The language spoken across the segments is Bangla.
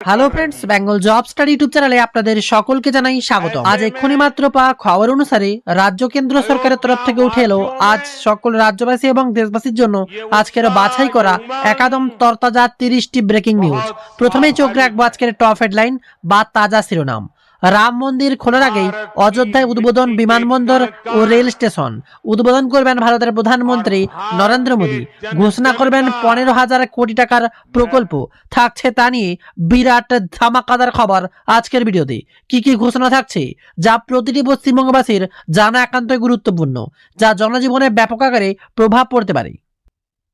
Hello friends Bengal job study YouTube চ্যানেলে আপনাদের সকলকে জানাই স্বাগত আজ এক্ষুনি মাত্র পা খবর অনুসারে রাজ্য কেন্দ্র সরকারের তরফ থেকে উঠে এলো। আজ সকল রাজ্যবাসী এবং দেশবাসীর জন্য আজকের বাছাই করা একাদম তরতাজা তিরিশটি ব্রেকিং নিউজ প্রথমেই চোখ রাখব আজকের টপ হেডলাইন বা তাজা শিরোনাম। রাম মন্দির খোলার আগেই অযোধ্যায় উদ্বোধন বিমানবন্দর ও রেল স্টেশন। উদ্বোধন করবেন ভারতের প্রধানমন্ত্রী নরেন্দ্র মোদী। ঘোষণা করবেন পনেরো হাজার কোটি টাকার প্রকল্প। থাকছে তা নিয়ে বিরাট ধামাকাদার খবর আজকের ভিডিওতে। কি কি ঘোষণা থাকছে? যা প্রতিটি পশ্চিমবঙ্গবাসীর জানা একান্তই গুরুত্বপূর্ণ যা জনজীবনে ব্যাপক আকারে প্রভাব পড়তে পারে।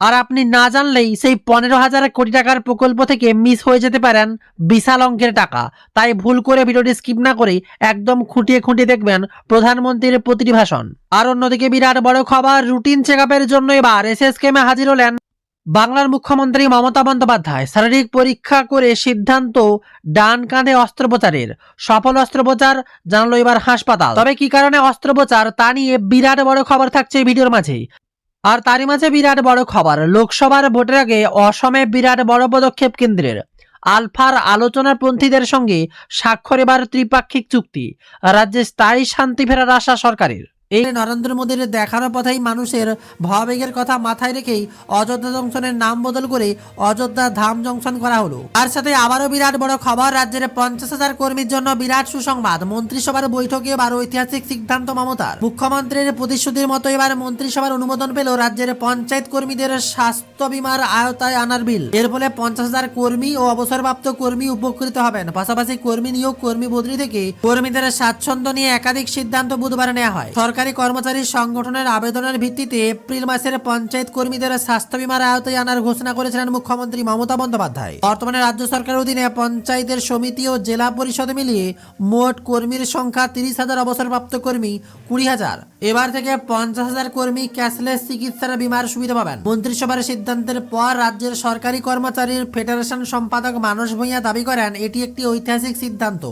আর আপনি না জানলেই সেই পনেরো হাজার কোটি টাকার প্রকল্প থেকে মিস হয়ে যেতে পারেন বিশাল অঙ্কের টাকা। তাই ভুল করে ভিডিওটি স্কিপ না করে একদম খুঁটিয়ে খুঁটিয়ে দেখবেন প্রধানমন্ত্রীর প্রতিটি ভাষণ। আর অন্যদিকে বিরাট বড় খবর রুটিন চেক জন্য এবার এসএস কেমে হাজির হলেন বাংলার মুখ্যমন্ত্রী মমতা বন্দ্যোপাধ্যায়। শারীরিক পরীক্ষা করে সিদ্ধান্ত ডান কাঁধে অস্ত্রোপচারের। সফল অস্ত্রোপচার জানালো এবার হাসপাতাল। তবে কি কারণে অস্ত্রোপচার? তা নিয়ে বিরাট বড় খবর থাকছে ভিডিওর মাঝে আর তারই মাঝে বিরাট বড় খবর, লোকসভার ভোটের আগে অসমে বিরাট বড় পদক্ষেপ কেন্দ্রের। আলফার আলোচনার পন্থীদের সঙ্গে স্বাক্ষর এবার ত্রিপাক্ষিক চুক্তি, রাজ্যে স্থায়ী শান্তি ফেরার আশা সরকারের। এই নরেন্দ্র মোদীর দেখানো পথেই মানুষের ভাবাবেগের কথা মাথায় রেখেই অযোধ্যা জংশনের নাম বদল করে অযোধ্যা ধাম জংশন করা হলো। তার সাথে আবারও বিরাট বড় খবর, রাজ্যের পঞ্চাশ হাজার কর্মীর জন্য বিরাট সুসংবাদ। মন্ত্রিসভার বৈঠকে এবার ঐতিহাসিক সিদ্ধান্ত মমতার। মুখ্যমন্ত্রীর প্রতিশ্রুতির মতো এবার মন্ত্রিসভার অনুমোদন পেল রাজ্যের পঞ্চায়েত কর্মীদের স্বাস্থ্য বীমার আয়তায় আনার বিল। এর ফলে পঞ্চাশ হাজার কর্মী ও অবসরপ্রাপ্ত কর্মী উপকৃত হবেন। পাশাপাশি কর্মী নিয়োগ, কর্মী বদলি থেকে কর্মীদের স্বাচ্ছন্দ্য নিয়ে একাধিক সিদ্ধান্ত বুধবার নেওয়া হয়। সরকারি কর্মচারী সংগঠনের আবেদনের ভিত্তিতে এপ্রিল মাসের পঞ্চায়েত কর্মীদের স্বাস্থ্য বীমার আয়তায় আনার ঘোষণা করেছিলেন মুখ্যমন্ত্রী মমতা বন্দ্যোপাধ্যায়। বর্তমানে রাজ্য সরকারের অধীনে পঞ্চায়েতের সমিতি ও জেলা পরিষদ মিলিয়ে মোট কর্মীর সংখ্যা তিরিশ হাজার অবসরপ্রাপ্ত কর্মী কুড়ি হাজার। এবার থেকে পঞ্চাশ হাজার কর্মী ক্যাশলেস চিকিৎসার বিমার সুবিধা পাবেন। মন্ত্রিসভার সিদ্ধান্তের পর রাজ্যের সরকারি কর্মচারীর ফেডারেশন সম্পাদক মানস ভূঁইয়া দাবি করেন, এটি একটি ঐতিহাসিক সিদ্ধান্ত।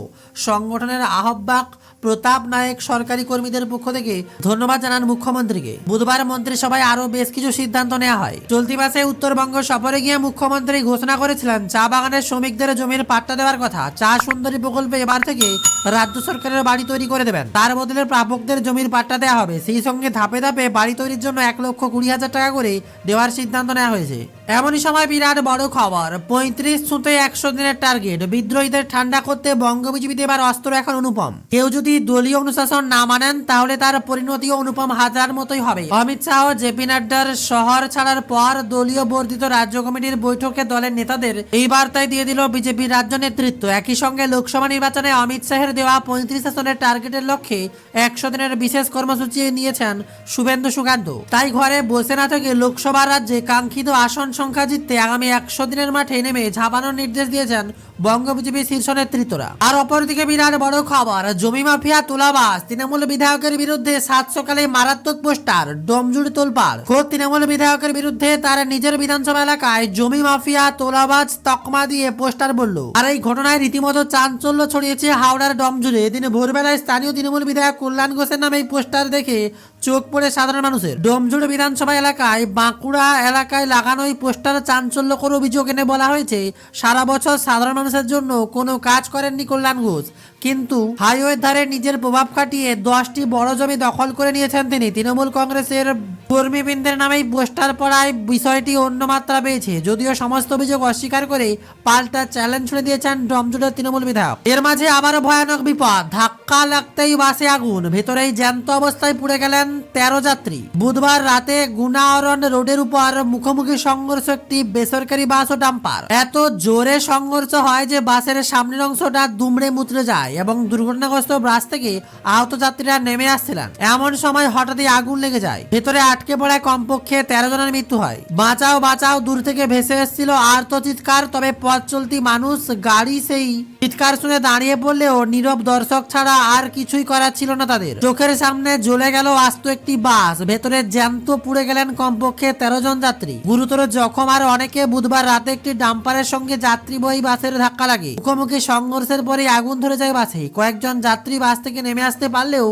সংগঠনের আহ্বায়ক প্রতাপ নায়ক সরকারি কর্মীদের পক্ষ থেকে ধন্যবাদ জানান মুখ্যমন্ত্রীকে। বুধবার মন্ত্রিসভায় আরও বেশ কিছু সিদ্ধান্ত নেওয়া হয়। চলতি মাসে উত্তরবঙ্গ সফরে গিয়ে মুখ্যমন্ত্রী ঘোষণা করেছিলেন, চা বাগানের শ্রমিকদের জমির পাট্টা দেওয়ার কথা। চা সুন্দরী প্রকল্পে এবার থেকে রাজ্য সরকারের বাড়ি তৈরি করে দেবেন। তার বদলে প্রাপকদের জমির পাট্টা দেওয়া হবে। সেই সঙ্গে ধাপে ধাপে বাড়ি তৈরির জন্য এক লক্ষ কুড়ি হাজার টাকা করে দেওয়ার সিদ্ধান্ত নেওয়া হয়েছে। এমনই সময় বিরাট বড় খবর। পঁয়ত্রিশ ছুঁতে একশো দিনের টার্গেট। বিদ্রোহীদের ঠান্ডা করতে বঙ্গবিজেপিতে এবার অস্ত্র এখন অনুপম। কেউ যদি দলীয় অনুশাসন না মানেন, তাহলে তার পরিণতিও অনুপম হাজার মতোই হবে। অমিত শাহ জেপি নাড্ডার শহর ছাড়ার পর দলীয় বর্ধিত রাজ্য কমিটির বৈঠকে দলের নেতাদের এই বার্তায় দিয়ে দিল বিজেপির রাজ্য নেতৃত্ব। একই সঙ্গে লোকসভা নির্বাচনে অমিত শাহের দেওয়া পঁয়ত্রিশ আসনের টার্গেটের লক্ষ্যে একশো দিনের বিশেষ কর্মসূচি নিয়েছেন শুভেন্দু সুকান্ত তাই ঘরে বসে না থেকে লোকসভা রাজ্যে কাঙ্ক্ষিত আসন সংখ্যা জিততে আগামী একশো দিনের মাঠে নেমে ঝাঁপানোর নির্দেশ দিয়েছেন বঙ্গ বিজেপি শীর্ষ নেতৃত্বরা আর অপরদিকে বিরাট বড় খবর, জমি মাফিয়া তুলাবাস, তৃণমূল বিধায়কের বিরুদ্ধে সাত সকালে মারাত্মক পোস্টার ডমজুড় তোলপাড়। খোদ তৃণমূল বিধায়কের বিরুদ্ধে তার নিজের বিধানসভা এলাকায় জমি মাফিয়া তোলাবাজ তকমা দিয়ে পোস্টার বলল। আর এই ঘটনায় রীতিমতো চাঞ্চল্য ছড়িয়েছে হাওড়ার ডমজুড়ে দিনে ভোরবেলায় স্থানীয় তৃণমূল বিধায়ক কল্যাণ ঘোষের নামে এই পোস্টার দেখে চোখ পড়ে সাধারণ মানুষের। ডোমজুড় বিধানসভা এলাকায় বাঁকুড়া এলাকায় লাগানো এই পোস্টার চাঞ্চল্যকর অভিযোগ এনে বলা হয়েছে, সারা বছর সাধারণ মানুষের জন্য কোনো কাজ করেননি কল্যাণ ঘোষ। কিন্তু হাইওয়ের ধারে নিজের প্রভাব কাটিয়ে দশটি বড় জমি দখল করে নিয়েছেন তিনি। তৃণমূল কংগ্রেসের কর্মীবৃন্দের নামেই পোস্টার পড়ায় বিষয়টি অন্য মাত্রা পেয়েছে। যদিও সমস্ত অভিযোগ অস্বীকার করে পাল্টা চ্যালেঞ্জ ছুড়ে দিয়েছেন ডমজুড়ের তৃণমূল বিধায়ক। এর মাঝে আবারও ভয়ানক বিপদ। ধাক্কা লাগতেই বাসে আগুন। ভেতরেই জ্যান্ত অবস্থায় পুড়ে গেলেন তেরো যাত্রী। বুধবার রাতে গুনাঅরণ রোডের উপর মুখোমুখি সংঘর্ষ একটি বেসরকারি বাস ও ডাম্পার। এত জোরে সংঘর্ষ হয় যে বাসের সামনের অংশটা দুমড়ে মুচড়ে যায় এবং দুর্ঘটনাগ্রস্ত বাস থেকে আহত যাত্রীরা নেমে আসছিলেন। এমন সময় হঠাৎই আগুন লেগে যায়। ভেতরে আটকে পড়ায় কমপক্ষে তেরো জনের মৃত্যু হয়। বাঁচাও বাঁচাও, দূর থেকে ভেসে এসেছিল আর্ত চিৎকার, তবে পথ চলতি মানুষ গাড়ি সেই চিৎকার শুনে দাঁড়িয়ে পড়লেও নীরব দর্শক ছাড়া আর কিছুই করার ছিল না তাদের। চোখের সামনে জ্বলে গেল আস্ত একটি বাস। ভেতরে জ্যান্ত পুড়ে গেলেন কমপক্ষে তেরো জন যাত্রী। গুরুতর জখম আর অনেকে বুধবার রাতে একটি ডাম্পারের সঙ্গে যাত্রীবহী বাসের ধাক্কা লাগে। মুখোমুখি সংঘর্ষের পরে আগুন ধরে যায় বাসে। কয়েকজন যাত্রী বাস থেকে নেমে আসতে পারলেও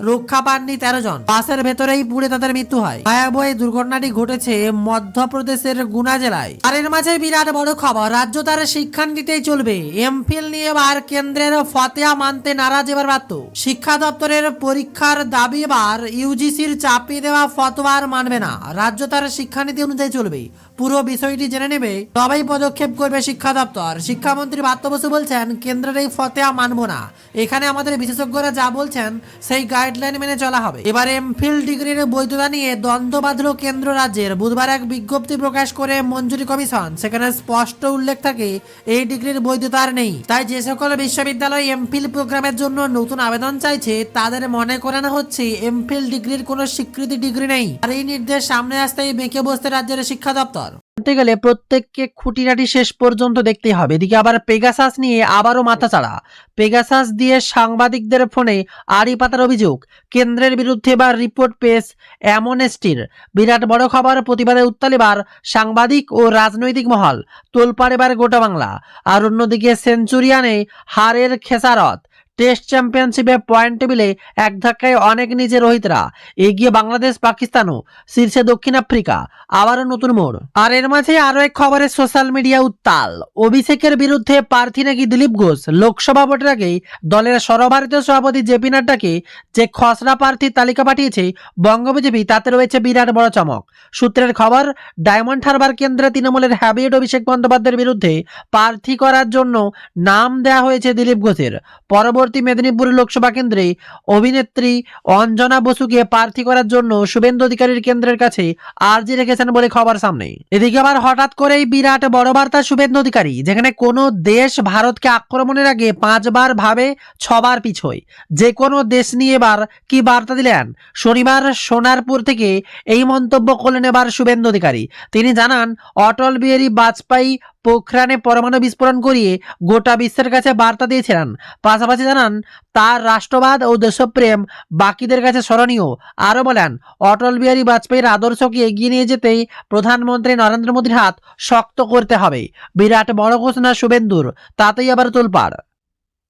রক্ষা পাননি তেরো জন। বাসের ভেতরেই পুড়ে তাদের মৃত্যু হয়। ভয়াবহ দুর্ঘটনাটি ঘটেছে মধ্যপ্রদেশের গুনা জেলায়। আর এর মাঝে বিরাট বড় খবর, রাজ্য তার শিক্ষানীতিতেই চলবে। এমফিল নিয়ে এবার কেন্দ্রের ফতেয়া মানতে নারাজ এবার বাধ্য। শিক্ষা দপ্তরের পরীক্ষার দাবি এবার ইউজিসির চাপিয়ে দেওয়া ফতোয়া আর মানবে না। রাজ্য তার শিক্ষানীতি অনুযায়ী চলবে। পুরো বিষয়টি জেনে নেবে, তবেই পদক্ষেপ করবে শিক্ষা দপ্তর। শিক্ষামন্ত্রী বাত্য বসু বলছেন, কেন্দ্রের এই ফতেয়া মানবো না। এখানে আমাদের বিশেষজ্ঞরা যা বলছেন, সেই গাইডলাইন মেনে চলা হবে। এবার এমফিল ডিগ্রির বৈধতা নিয়ে দ্বন্দ্ব বাঁধল কেন্দ্র রাজ্যের। বুধবার এক বিজ্ঞপ্তি প্রকাশ করে মঞ্জুরি কমিশন। সেখানে স্পষ্ট উল্লেখ থাকে, এই ডিগ্রির বৈধতা আর নেই। তাই যে সকল বিশ্ববিদ্যালয় এমফিল প্রোগ্রামের জন্য নতুন আবেদন চাইছে, তাদের মনে করানো হচ্ছে এমফিল ডিগ্রির কোনো স্বীকৃতি ডিগ্রি নেই। আর এই নির্দেশ সামনে আসতেই বেঁকে বসতে রাজ্যের শিক্ষা দপ্তর। জানতে গেলে প্রত্যেককে খুঁটিনাটি শেষ পর্যন্ত দেখতেই হবে। এদিকে আবার পেগাসাস নিয়ে আবারও মাথাচাড়া। পেগাসাস দিয়ে সাংবাদিকদের ফোনে আড়ি পাতার অভিযোগ, কেন্দ্রের বিরুদ্ধে এবার রিপোর্ট পেশ অ্যামনেস্টির। বিরাট বড় খবর প্রতিবাদে উত্তাল এবার সাংবাদিক ও রাজনৈতিক মহল। তোলপাড় এবার গোটা বাংলা। আর অন্যদিকে সেঞ্চুরিয়ানে হারের খেসারত। টেস্ট চ্যাম্পিয়নশিপে পয়েন্ট টেবিলে এক ধাক্কায় অনেক নিচে রোহিতরা। এগিয়ে বাংলাদেশ, পাকিস্তানও। শীর্ষে দক্ষিণ আফ্রিকা। আবারও নতুন মোড়। আর এর মাঝে আরও এক খবরে সোশ্যাল মিডিয়া উত্তাল। অভিষেকের বিরুদ্ধে প্রার্থী নাকি দিলীপ ঘোষ? লোকসভা ভোটের আগেই দলের সর্বভারতীয় সভাপতি জেপি নাড্ডাকে যে খসড়া প্রার্থীর তালিকা পাঠিয়েছে বঙ্গ বিজেপি, তাতে রয়েছে বিরাট বড় চমক। সূত্রের খবর, ডায়মন্ড হারবার কেন্দ্রে তৃণমূলের হ্যাবিয়েট অভিষেক বন্দ্যোপাধ্যায়ের বিরুদ্ধে প্রার্থী করার জন্য নাম দেওয়া হয়েছে দিলীপ ঘোষের। পরবর্তী মেদিনীপুর লোকসভা কেন্দ্রে অভিনেত্রী অঞ্জনা বসুকে প্রার্থী করার জন্য শুভেন্দু অধিকারীর কেন্দ্রের কাছে আর্জি রেখেছেন বলে খবর সামনে। এদিকে আবার হঠাৎ করেই বিরাট বড় বার্তা শুভেন্দু অধিকারী, যেখানে কোনো দেশ ভারতকে আক্রমণের আগে পাঁচবার ভাবে ছবার পিছয়। যে কোনো দেশ নিয়ে এবার কি বার্তা দিলেন? শনিবার সোনারপুর থেকে এই মন্তব্য করলেন এবার শুভেন্দু অধিকারী। তিনি জানান, অটল বিহারী বাজপেয়ী পোখরানে পরমাণু বিস্ফোরণ করিয়ে গোটা বিশ্বের কাছে বার্তা দিয়েছিলেন। পাশাপাশি জানান, তার রাষ্ট্রবাদ ও দেশপ্রেম বাকিদের কাছে স্মরণীয়। আরও বলেন, অটল বিহারী বাজপেয়ীর আদর্শকে এগিয়ে নিয়ে যেতেই প্রধানমন্ত্রী নরেন্দ্র মোদীর হাত শক্ত করতে হবে। বিরাট বড় ঘোষণা শুভেন্দুর, তাতেই আবার তোলপাড়।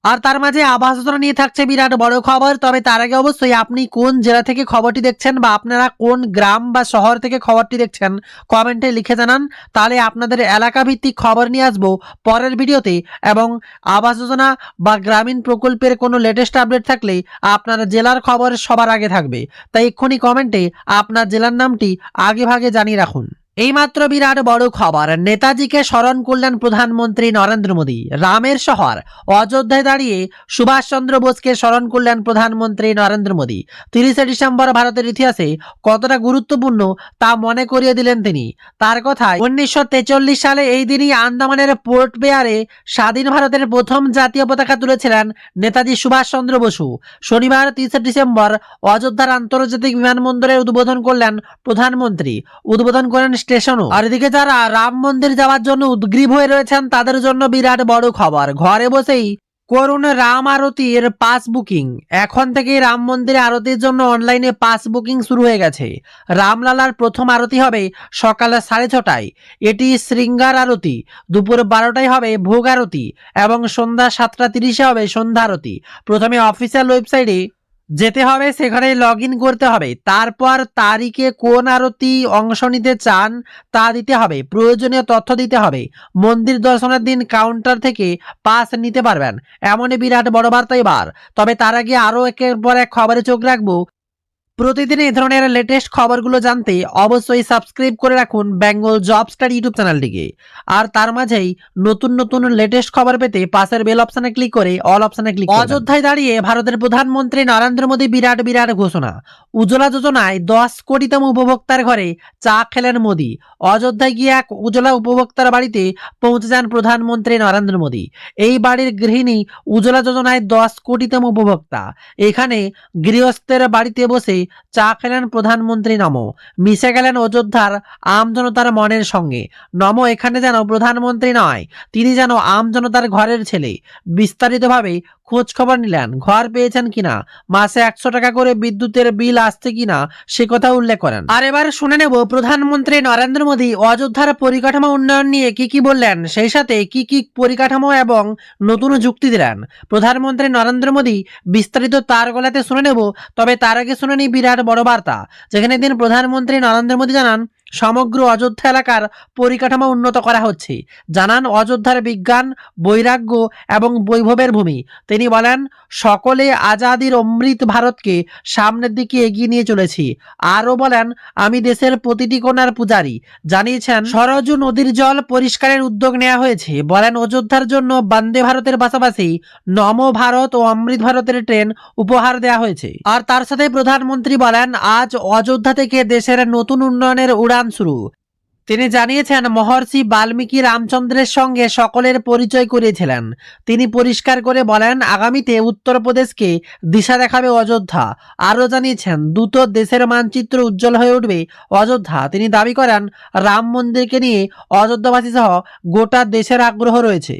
আর তার মাঝে আবাস যোজনা নিয়ে থাকছে বিরাট বড় খবর। তবে তার আগে অবশ্যই আপনি কোন জেলা থেকে খবরটি দেখছেন বা আপনারা কোন গ্রাম বা শহর থেকে খবরটি দেখছেন কমেন্টে লিখে জানান। তাহলে আপনাদের এলাকা ভিত্তিক খবর নিয়ে আসব পরের ভিডিওতে। এবং আবাস যোজনা বা গ্রামীণ প্রকল্পের কোনো লেটেস্ট আপডেট থাকলে আপনার জেলার খবর সবার আগে থাকবে। তাই এক্ষুনি কমেন্টে আপনার জেলার নামটি আগে ভাগে জানিয়ে রাখুন। এইমাত্র বিরাট বড় খবর। নেতাজিকে স্মরণ করলেন প্রধানমন্ত্রী নরেন্দ্র মোদী। রামের শহর। অযোধ্যায় দাঁড়িয়ে সুভাষচন্দ্র বোসকে স্মরণ করলেন প্রধানমন্ত্রী নরেন্দ্র মোদী। তিরিশে ডিসেম্বর ভারতের ইতিহাসে কতটা গুরুত্বপূর্ণ তা মনে করিয়ে দিলেন তিনি। তার কথায়, উনিশশো সালে এই দিনই আন্দামানের পোর্ট বেয়ারে স্বাধীন ভারতের প্রথম জাতীয় পতাকা তুলেছিলেন নেতাজি সুভাষচন্দ্র বসু। শনিবার তিরিশে ডিসেম্বর অযোধ্যার আন্তর্জাতিক বিমানবন্দরের উদ্বোধন করলেন প্রধানমন্ত্রী। উদ্বোধন করেন স্টেশনও। আর এদিকে যারা রাম মন্দির যাওয়ার জন্য উদ্গ্রীব হয়ে রয়েছেন, তাদের জন্য বিরাট বড় খবর। ঘরে বসেই করুন রাম আরতির পাস বুকিং। এখন থেকেই রাম মন্দিরে আরতির জন্য অনলাইনে পাস বুকিং শুরু হয়ে গেছে। রামলালার প্রথম আরতি হবে সকাল সাড়ে ছটায়। এটি শৃঙ্গার আরতি। দুপুর বারোটায় হবে ভোগ আরতি এবং সন্ধ্যা সাতটা তিরিশে হবে সন্ধ্যা আরতি। প্রথমে অফিসিয়াল ওয়েবসাইটে যেতে হবে সেখানে লগ করতে হবে। তারপর তারিখে কোন আরতি অংশ নিতে চান তা দিতে হবে, প্রয়োজনীয় তথ্য দিতে হবে। মন্দির দর্শনের দিন কাউন্টার থেকে পাস নিতে পারবেন। এমনই বিরাট বড় বার্তা এবার। তবে তার আগে আরও একের পর এক খবরে চোখ রাখব। প্রতিদিন এই ধরনের লেটেস্ট খবরগুলো জানতে অবশ্যই সাবস্ক্রাইব করে রাখুন বেঙ্গল জব স্টার ইউটিউব চ্যানেলটিকে আর তার মাঝেই নতুন নতুন লেটেস্ট খবর পেতে পাশের বেল অপশানে ক্লিক করে অল অপশানে ক্লিক অযোধ্যায় দাঁড়িয়ে ভারতের প্রধানমন্ত্রী নরেন্দ্র মোদী বিরাট বিরাট ঘোষণা। উজ্জ্বলা যোজনায় দশ কোটিতম উপভোক্তার ঘরে চা খেলেন মোদী। অযোধ্যায় গিয়ে এক উজ্জ্বলা উপভোক্তার বাড়িতে পৌঁছে যান প্রধানমন্ত্রী নরেন্দ্র মোদী। এই বাড়ির গৃহিণী উজ্জ্বলা যোজনায় দশ কোটিতম উপভোক্তা। এখানে গৃহস্থের বাড়িতে বসে চা খেলেন প্রধানমন্ত্রী নম। মিশে গেলেন অযোধ্যার আম জনতার মনের সঙ্গে। নম এখানে যেন প্রধানমন্ত্রী নয়, তিনি যেন আম জনতার ঘরের ছেলে। বিস্তারিতভাবে খোঁজ খবর নিলেন, ঘর পেয়েছেন কিনা? মাসে একশো টাকা করে বিদ্যুতের বিল আসছে কিনা সে কথা উল্লেখ করেন। আর এবার শুনে নেব প্রধানমন্ত্রী নরেন্দ্র মোদী অযোধ্যার পরিকাঠামো উন্নয়ন নিয়ে কি কি বললেন, সেই সাথে কি কি পরিকাঠামো এবং নতুন যুক্তি দিলেন। প্রধানমন্ত্রী নরেন্দ্র মোদী বিস্তারিত তার গলাতে শুনে নেব, তবে তার আগে শুনে নিই বিরাট বড় বার্তা। যেখানে দিন প্রধানমন্ত্রী নরেন্দ্র মোদী জানান সমগ্র অযোধ্যা এলাকার পরিকাঠামো উন্নত করা হচ্ছে। জানান অযোধ্যার বিজ্ঞান, বৈরাগ্য এবং বৈভবের ভূমি। তিনি বলেন, সকলে আজাদির অমৃত ভারতকে সামনের দিকে এগিয়ে নিয়ে চলেছি। আরও বলেন, আমি দেশের প্রতিটি কোণার পূজারী। জানিয়েছেন, সরজু নদীর জল পরিষ্কারের উদ্যোগ নেওয়া হয়েছে। বলেন, অযোধ্যার জন্য বন্দে ভারতের পাশাপাশি নম ভারত ও অমৃত ভারতের ট্রেন উপহার দেওয়া হয়েছে। আর তার সাথে প্রধানমন্ত্রী বলেন, আজ অযোধ্যা থেকে দেশের নতুন উন্নয়নের উড়ান শুরু। তিনি জানিয়েছেন, মহর্ষি বাল্মীকি রামচন্দ্রের সঙ্গে সকলের পরিচয় করিয়েছিলেন। তিনি পরিষ্কার করে বলেন, আগামীতে উত্তরপ্রদেশকে দিশা দেখাবে অযোধ্যা। আরও জানিয়েছেন, দ্রুত দেশের মানচিত্র উজ্জ্বল হয়ে উঠবে অযোধ্যা। তিনি দাবি করেন, রাম মন্দিরকে নিয়ে অযোধ্যাবাসী সহ গোটা দেশের আগ্রহ রয়েছে।